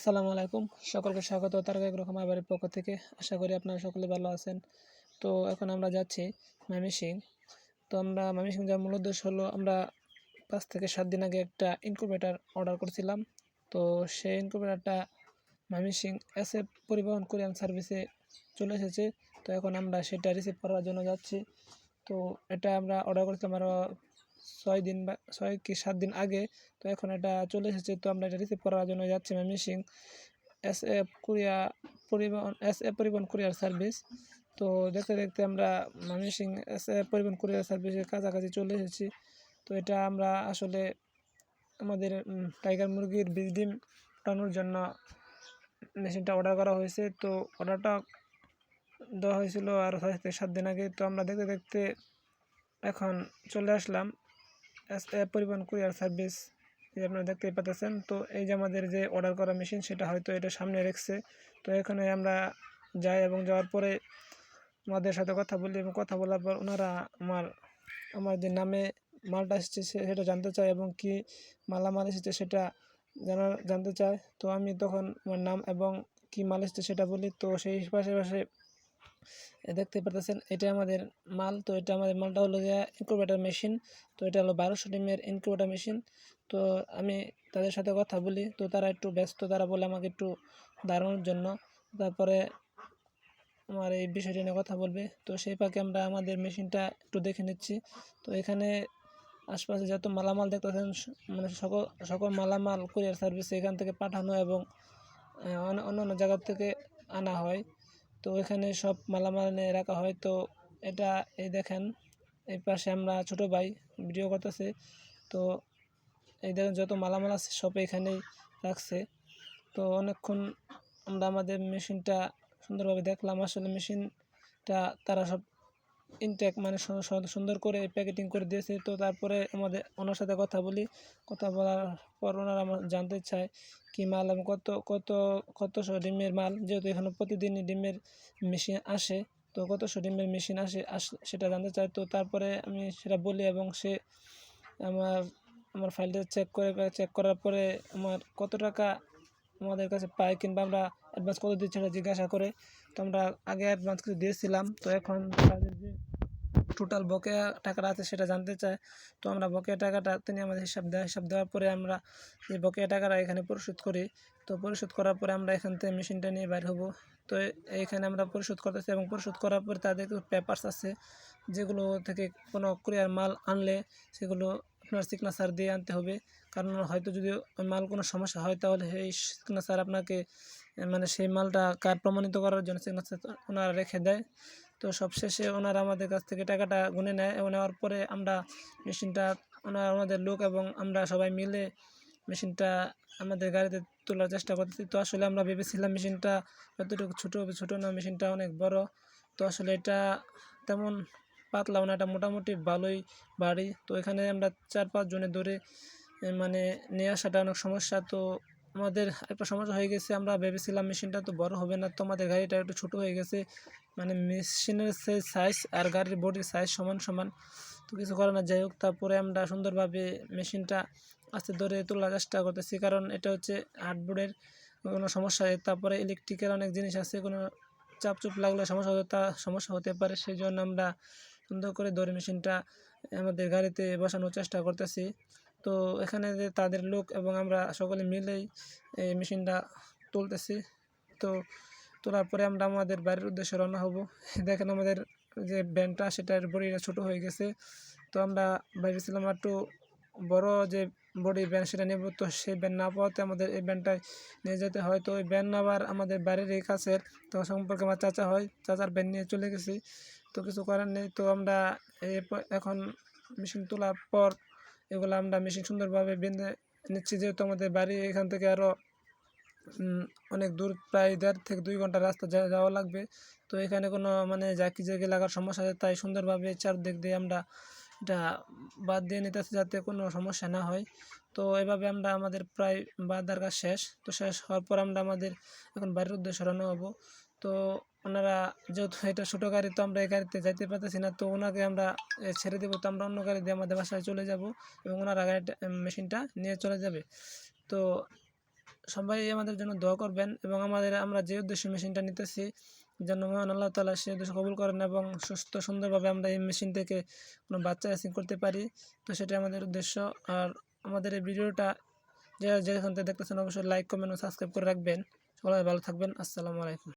আসসালামু আলাইকুম। সকলকে স্বাগত তারক একরকম বাড়ির পক্ষ থেকে। আশা করি আপনারা সকলে ভালো আছেন। তো এখন আমরা যাচ্ছি ময়মনসিং। তো আমরা ময়মনসিং যাওয়ার মূল উদ্দেশ্য হলো আমরা পাঁচ থেকে সাত দিন আগে একটা ইনকুবেটার অর্ডার করছিলাম। তো সেই ইনকুবেটারটা Mymensingh S F Paribahan courier সার্ভিসে চলে এসেছে। তো এখন আমরা সেটা রিসিভ করার জন্য যাচ্ছি। তো এটা আমরা অর্ডার করেছিলাম আরও ছয় দিন বা ছয় কি সাত দিন আগে তো এখন এটা চলে এসেছে। তো আমরা এটা রিসিভ করার জন্য যাচ্ছি Mymensingh S F courier Paribahan S F Paribahan courier service তো দেখতে দেখতে আমরা Mymensingh S F Paribahan courier সার্ভিসের কাছাকাছি চলে এসেছি। তো এটা আমরা আসলে আমাদের টাইগার মুরগির বীজ ডিম ফোটানোর জন্য মেশিনটা অর্ডার করা হয়েছে। তো অর্ডারটা দেওয়া হয়েছিল আর ছয় থেকে সাত দিন আগে। তো আমরা দেখতে দেখতে এখন চলে আসলাম। এ পরিবহন কুরিয়ার সার্ভিস এই আপনারা দেখতেই পাচ্ছেন তো এই যে আমাদের যে অর্ডার করা মেশিন সেটা হয়তো এটা সামনে রেখেছে। তো এখানে আমরা যাই এবং যাওয়ার পরে আমাদের সাথে কথা বলি এবং কথা বলার পর ওনারা আমার আমার যে নামে মালটা এসেছে সেটা জানতে চায় এবং কি মালামাল এসেছে সেটা জানার, জানতে চায়। তো আমি তখন আমার নাম এবং কি মাল এসেছে সেটা বলি। তো সেই পাশে পাশে দেখতে পাচ্ছেন এটা আমাদের মাল। তো এটা আমাদের মালটা হলো গিয়া ইনকুবেটার মেশিন তো এটা হলো বারোশো ডিমের ইনকুবেটার মেশিন তো আমি তাদের সাথে কথা বলি। তো তারা একটু ব্যস্ত, তারা বলে আমাকে একটু দাঁড়ানোর জন্য। তারপরে আমার এই বিষয়টি নিয়ে কথা বলবে। তো সেই ফাঁকে আমরা আমাদের মেশিনটা একটু দেখে নিচ্ছি। তো এখানে আশপাশে যত মালামাল দেখতেছেন মানে সকল সকল মালামাল কুরিয়ার সার্ভিস এখান থেকে পাঠানো এবং অন্য অন্য জায়গা থেকে আনা হয়। তো এখানে সব মালামাল নিয়ে রাখা হয়। তো এটা এই দেখেন, এই পাশে আমরা ছোট ভাই ভিডিও করতেছে। তো এই দেখেন যত মালামাল আছে সব এখানেই রাখছে। তো অনেকক্ষণ আমরা আমাদের মেশিনটা সুন্দরভাবে দেখলাম। আসলে মেশিনটা তারা সব ইনটেক মানে সুন্দর করে প্যাকেটিং করে দিয়েছে। তো তারপরে আমাদের ওনার সাথে কথা বলি। কথা বলার পর ওনারা আমার জানতে চায় কি মাল এবং কত কত কতশো ডিমের মাল। যেহেতু এখানে প্রতিদিনই ডিমের মেশিন আসে, তো কত কতশো ডিমের মেশিন আস সেটা জানতে চায়। তো তারপরে আমি সেটা বলি এবং সে আমার আমার ফাইলটা চেক করে চেক করার পরে আমার কত টাকা আমাদের কাছে পায় কিংবা আমরা অ্যাডভান্স কত দিচ্ছি সেটা জিজ্ঞাসা করে তো আমরা আগে অ্যাডভান্স কিছু দিয়েছিলাম, তো এখন তাদের যে টোটাল বকেয়া টাকাটা আছে সেটা জানতে চায়। তো আমরা বকেয়া টাকাটা, তিনি আমাদের হিসাব দেওয়া হিসাব দেওয়ার পরে আমরা যে বকেয়া টাকাটা এখানে পরিশোধ করি। তো পরিশোধ করার পরে আমরা এখান থেকে মেশিনটা নিয়ে বাইর হব। তো এ- এইখানে আমরা পরিশোধ করতেছি এবং পরিশোধ করার পরে তাদের পেপারস আছে, যেগুলো থেকে কোনো কুরিয়ার মাল আনলে সেগুলো আপনার সিগনেচার দিয়ে আনতে হবে। কারণ হয়তো যদি মাল কোনো সমস্যা হয়, তাহলে সেই সিগনেচার আপনাকে মানে সেই মালটা কার প্রমাণিত করার জন্য সিগনেচার ওনারা রেখে দেয়। তো সবশেষে ওনারা আমাদের কাছ থেকে টাকাটা গুনে নেয় এবং নেওয়ার পরে আমরা মেশিনটা, ওনারা ওনাদের লোক এবং আমরা সবাই মিলে মেশিনটা আমাদের গাড়িতে তোলার চেষ্টা করতেছি। তো আসলে আমরা ভেবেছিলাম মেশিনটা যতটুকু ছোটো হবে ছোটো না, মেশিনটা অনেক বড়। তো আসলে এটা তেমন পাতলাও না এটা মোটামুটি ভালোই বাড়ি। তো এখানে আমরা চার পাঁচ জনে ধরে মানে নিয়ে আসাটা অনেক সমস্যা। তো আমাদের একটা সমস্যা হয়ে গেছে, আমরা ভেবেছিলাম মেশিনটা তো বড় হবে না। তো আমাদের গাড়িটা একটু ছোট হয়ে গেছে মানে মেশিনের সেই সাইজ আর গাড়ির বডির সাইজ সমান সমান। তো কিছু করে না, যাই হোক, তারপরে আমরা সুন্দরভাবে মেশিনটা আস্তে ধরে তোলার চেষ্টা করতেছি। কারণ এটা হচ্ছে হার্ডবোর্ডের কোনো সমস্যা। তারপরে ইলেকট্রিকের অনেক জিনিস আছে, কোনো চাপ চুপ লাগলে সমস্যা হতে তা, সমস্যা হতে পারে। সেই জন্য আমরা সুন্দর করে দড়ি মেশিনটা আমাদের গাড়িতে বসানোর চেষ্টা করতেছি। তো এখানে যে তাদের লোক এবং আমরা সকলে মিলেই এই মেশিনটা তুলতেছি। তো তোলার পরে আমরা আমাদের বাড়ির উদ্দেশ্যে রওনা হব। দেখেন আমাদের যে ব্যান্ডটা, সেটার বডিটা ছোট হয়ে গেছে। তো আমরা ভেবেছিলাম একটু বড় যে বডি ব্যান্ড সেটা নেব তো সেই ব্যান্ড না পাওয়াতে আমাদের এই ব্যান্ডটাই নিয়ে যেতে হয়। তো ওই ব্যান্ড আবার আমাদের বাড়ির এই কাছের, তো সম্পর্কে আমার চাচা হয়, চাচার ব্যান্ড নিয়ে চলে গেছি। তো কিছু করার নেই, তো আমরা এখন মেশিন তোলার পর এগুলো আমরা মেশিন সুন্দরভাবে বেঁধে নিচ্ছি। যেহেতু আমাদের বাড়ি এখান থেকে আরও অনেক দূর, প্রায় দেড় থেকে দুই ঘণ্টা রাস্তা যাওয়া লাগবে। তো এখানে কোনো মানে জাকি জাকি লাগার সমস্যা আছে, তাই সুন্দরভাবে চারদিক দিয়ে আমরা এটা বাদ দিয়ে নিতেছি যাতে কোনো সমস্যা না হয়। তো এভাবে আমরা আমাদের প্রায় বাদার কাজ শেষ। তো শেষ হওয়ার পর আমরা আমাদের এখন বাড়ির উদ্দেশ্যে রওনা হব। তো ওনারা যেহেতু এটা ছোটো গাড়ি, তো আমরা এই গাড়িতে যাইতে পারতেছি না। তো ওনাকে আমরা ছেড়ে দেবো। তো আমরা অন্য গাড়ি দিয়ে আমাদের বাসায় চলে যাব এবং ওনারা গাড়িটা মেশিনটা নিয়ে চলে যাবে। তো সবাই আমাদের জন্য দোয়া করবেন এবং আমাদের, আমরা যে উদ্দেশ্যে মেশিনটা নিতেছি যেন মহান আল্লাহ তালা সে দোষ কবুল করেন এবং সুস্থ সুন্দরভাবে আমরা এই মেশিন থেকে কোনো বাচ্চা রেসিং করতে পারি। তো সেটাই আমাদের উদ্দেশ্য। আর আমাদের এই ভিডিওটা যে যেখান থেকে দেখতেছেন, অবশ্যই লাইক কমেন্ট ও সাবস্ক্রাইব করে রাখবেন। সবাই ভালো থাকবেন। আসসালামু আলাইকুম।